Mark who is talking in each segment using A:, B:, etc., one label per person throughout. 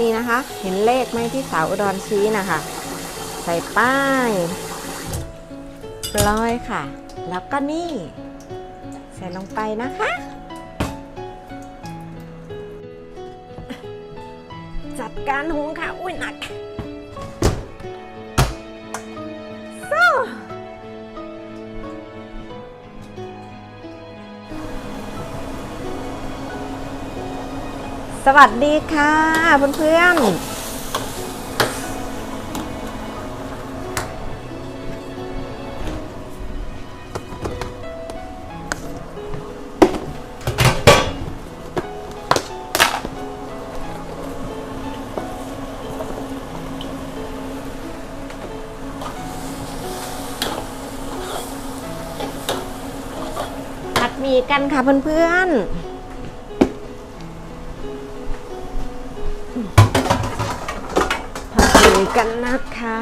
A: นี่นะคะ เห็นเลขไหมที่สาวอุดรชี้นะคะ ใส่ป้ายร้อยค่ะ แล้วก็นี่ ใส่ลงไปนะคะ จัดการหุงค่ะ อุ้ยหนัก สวัสดีค่ะเพื่อนๆผัดหมี่กันค่ะเพื่อนๆ กันนะคะ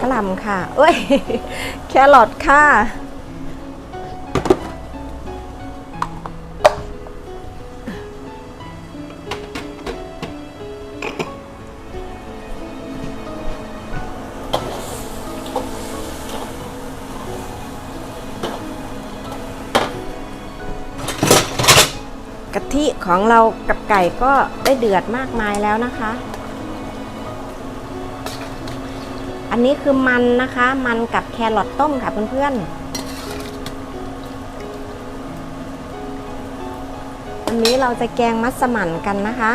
A: กระหล่ำค่ะ เอ้ย แครอทค่ะ กะทิของเรากับไก่ก็ได้เดือดมากมายแล้วนะคะ อันนี้คือมันนะคะ มันกับแครอทต้มค่ะเพื่อนๆ อันนี้เราจะแกงมัสมั่นกันนะคะ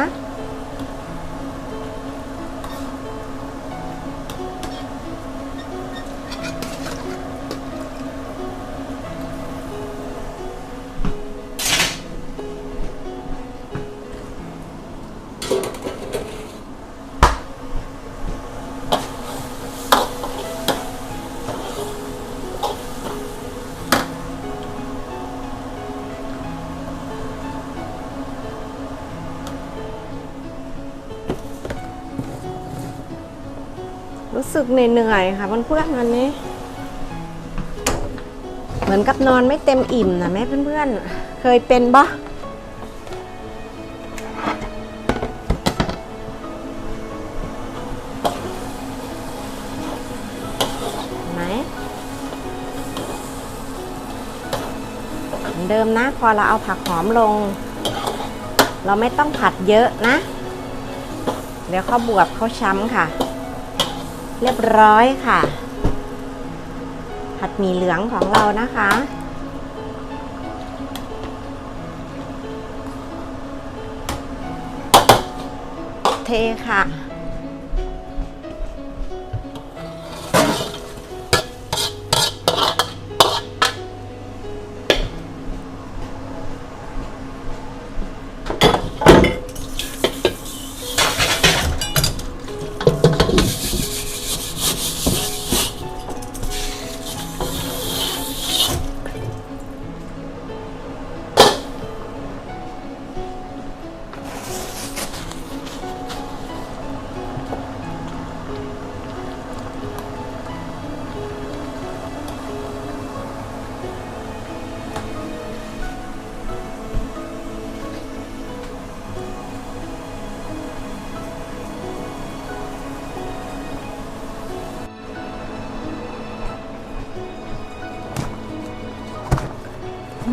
A: รู้สึกเหนื่อยๆค่ะเพื่อนๆวันนี้ เหมือนกับนอนไม่เต็มอิ่มนะแม่เพื่อนๆ เคยเป็นบ่ไหมเหมือนเดิมนะ พอเราเอาผักหอมลง เราไม่ต้องผัดเยอะนะ เดี๋ยวเขาบวบเขาช้ำค่ะ เรียบร้อยค่ะ ผัดหมี่เหลืองของเรานะคะ เทค่ะ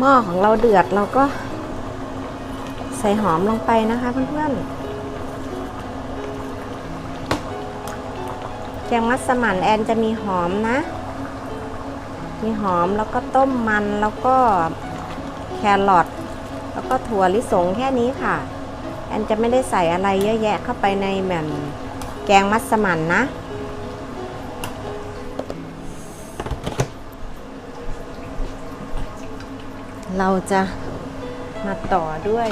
A: ม้อของเราเดือดเราก็ ใส่หอมลงไปนะคะเพื่อนๆแกงมัสมั่นแอนจะมีหอมนะ มีหอมแล้วก็ต้มมันแล้วก็แครอทแล้วก็ถั่วลิสงแค่นี้ค่ะแอนจะไม่ได้ใส่อะไรเยอะแยะเข้าไปในแบบแกงมัสมั่นนะ เราจะมาต่อด้วย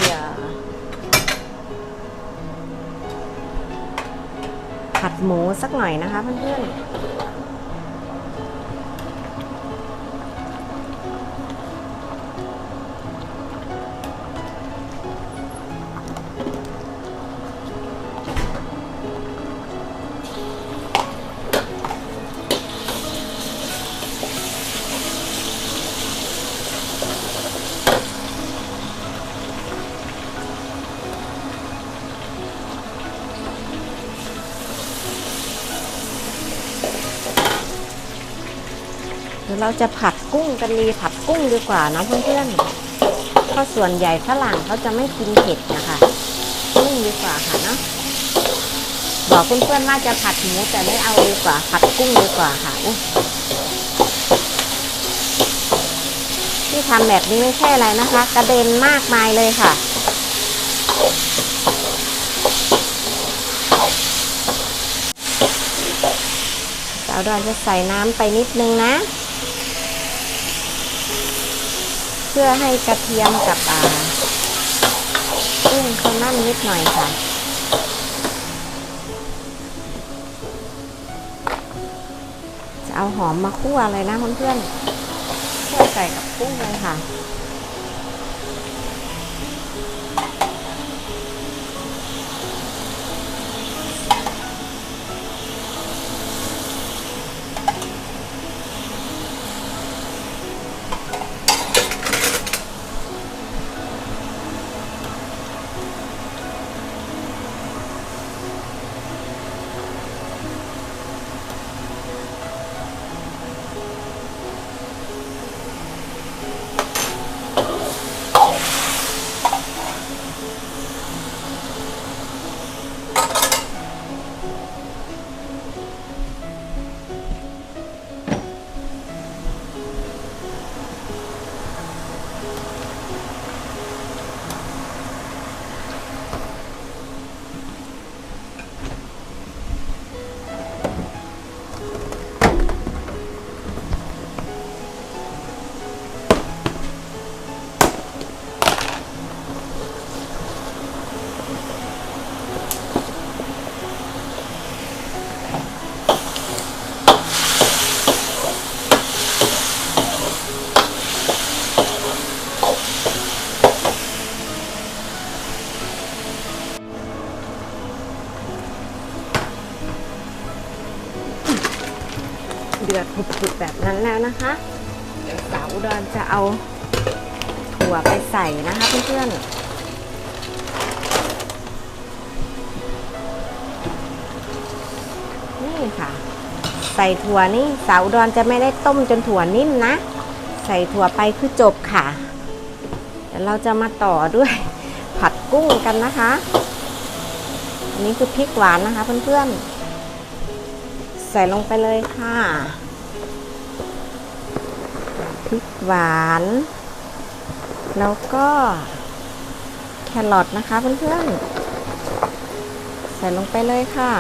A: ผัดหมูสักหน่อยนะคะเพื่อนๆ เราจะผัดกุ้งกันดีผัดกุ้งดีกว่านะเพื่อนๆเพราะส่วนใหญ่ฝรั่งเขาจะไม่กินเผ็ดนะคะกุ้งดีกว่าค่ะเนาะบอกเพื่อนๆว่าจะผัดหมูแต่ไม่เอาดีกว่าผัดกุ้งดีกว่าค่ะอุ๊ยที่ทำแบบนี้ไม่ใช่อะไรนะคะ กระเด็นมากมายเลยค่ะสาวดอนจะใส่น้ำไปนิดนึงนะ พื่อให้กระเทียมกับอ่ากุ้งเขานั่นนิดหน่อยค่ะ จะเอาหอมมาคั่วเลยนะเพื่อนๆคั่วใส่กับกุ้งเลยค่ะ ดือดผุดๆแบบนั้นแล้วนะคะเดี๋ยวสาวอุดรจะเอาถั่วไปใส่นะคะเพื่อนๆนี่ค่ะ ใส่ถั่วนี่สาวอุดรจะไม่ได้ต้มจนถั่วนิ่มนะ ใส่ถั่วไปคือจบค่ะเดี๋ยวเราจะมาต่อด้วยผัดกุ้งกันนะคะ อันนี้คือพริกหวานนะคะเพื่อนๆ ใส่ลงไปเลยค่ะพริกหวาน แล้วก็แครอทนะคะเพื่อนๆ ใส่ลงไปเลยค่ะ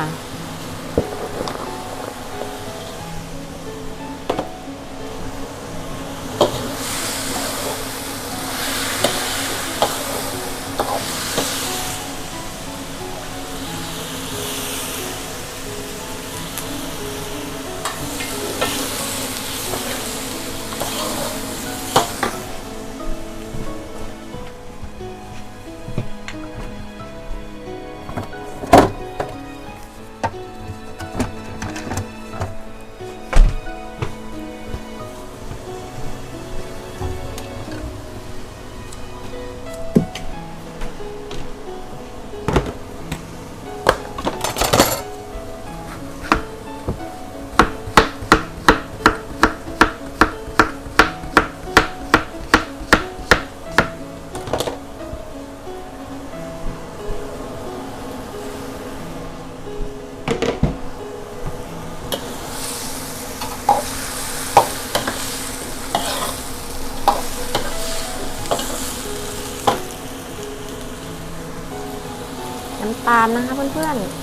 A: ามนะคะเพื่อนๆ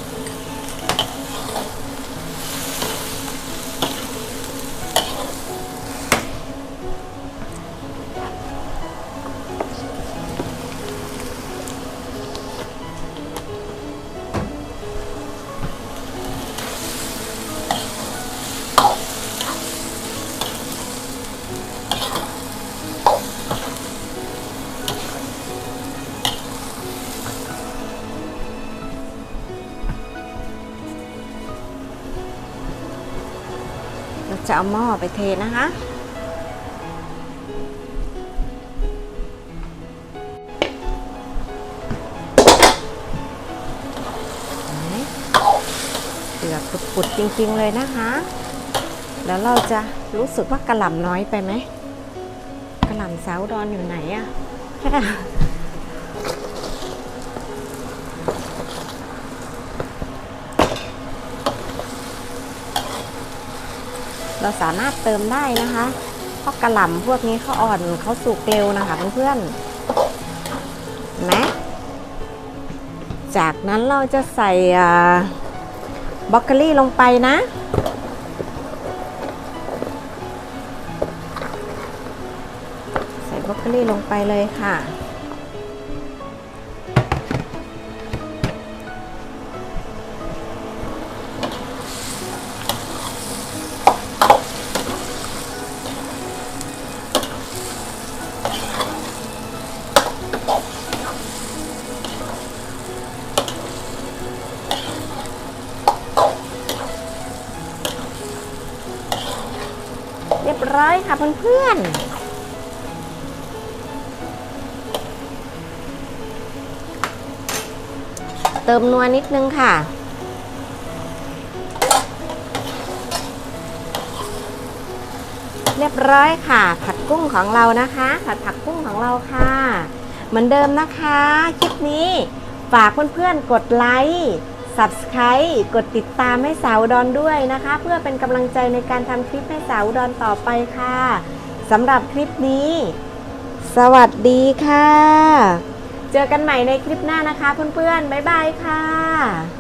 A: จะเอาหม้อไปเทนะคะ เดือดปุดๆจริงๆเลยนะคะ แล้วเราจะรู้สึกว่ากระหล่ำน้อยไปไหมกระหล่ำสาวดอนอยู่ไหนอะ เราสามารถเติมได้นะคะเพราะกระหล่ำพวกนี้เขาอ่อนเขาสุกเร็วนะคะเพื่อนๆนไหมจากนั้นเราจะใส่บล็อกโคลี่ลงไปนะ ใส่บล็อกโคลี่ลงไปเลยค่ะ รียบร้อยค่ะเพื่อนๆ เติมนัวนิดนึงค่ะเรียบร้อยค่ะ ผัดกุ้งของเรานะคะ ผัดผักกุ้งของเราค่ะ เหมือนเดิมนะคะ คลิปนี้ฝากเพื่อนๆกดไลค์ Subscribe กดติดตามให้สาวอุดอนด้วยนะคะ เพื่อเป็นกำลังใจในการทำคลิปให้สาวอุดอนต่อไปค่ะสำหรับคลิปนี้ สวัสดีค่ะ เจอกันใหม่ในคลิปหน้านะคะเพื่อนๆ บ๊ายบายค่ะ